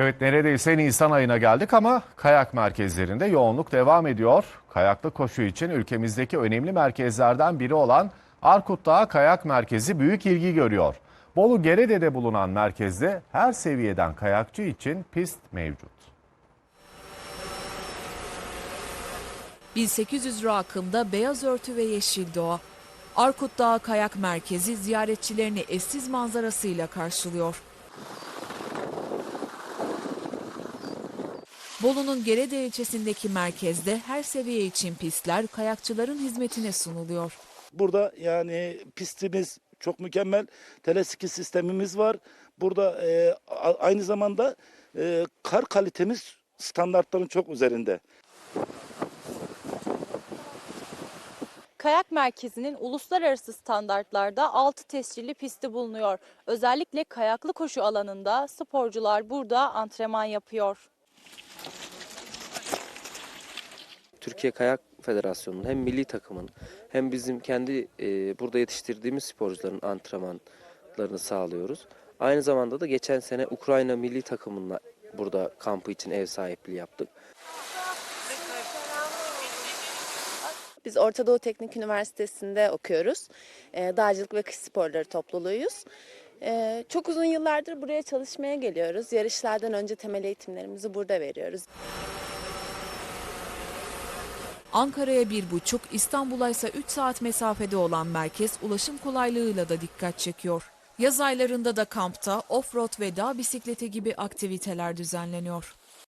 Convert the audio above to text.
Evet neredeyse Nisan ayına geldik ama kayak merkezlerinde yoğunluk devam ediyor. Kayaklı koşu için ülkemizdeki önemli merkezlerden biri olan Arkut Dağı Kayak Merkezi büyük ilgi görüyor. Bolu Gerede'de bulunan merkezde her seviyeden kayakçı için pist mevcut. 1800 rakımda beyaz örtü ve yeşil doğa. Arkut Dağı Kayak Merkezi ziyaretçilerini eşsiz manzarasıyla karşılıyor. Bolu'nun Gerede ilçesindeki merkezde her seviye için pistler kayakçıların hizmetine sunuluyor. Burada yani pistimiz çok mükemmel. Teleski sistemimiz var. Burada e, aynı zamanda e, kar kalitemiz standartların çok üzerinde. Kayak merkezinin uluslararası standartlarda 6 tescilli pisti bulunuyor. Özellikle kayaklı koşu alanında sporcular burada antrenman yapıyor. Türkiye Kayak Federasyonu'nun hem milli takımın hem bizim kendi e, burada yetiştirdiğimiz sporcuların antrenmanlarını sağlıyoruz. Aynı zamanda da geçen sene Ukrayna milli takımına burada kampı için ev sahipliği yaptık. Biz Orta Doğu Teknik Üniversitesi'nde okuyoruz. Ee, dağcılık ve kış sporları topluluğuyuz. Ee, çok uzun yıllardır buraya çalışmaya geliyoruz. Yarışlardan önce temel eğitimlerimizi burada veriyoruz. Ankara'ya bir buçuk, İstanbul'a ise 3 saat mesafede olan merkez ulaşım kolaylığıyla da dikkat çekiyor. Yaz aylarında da kampta, offroad ve dağ bisikleti gibi aktiviteler düzenleniyor.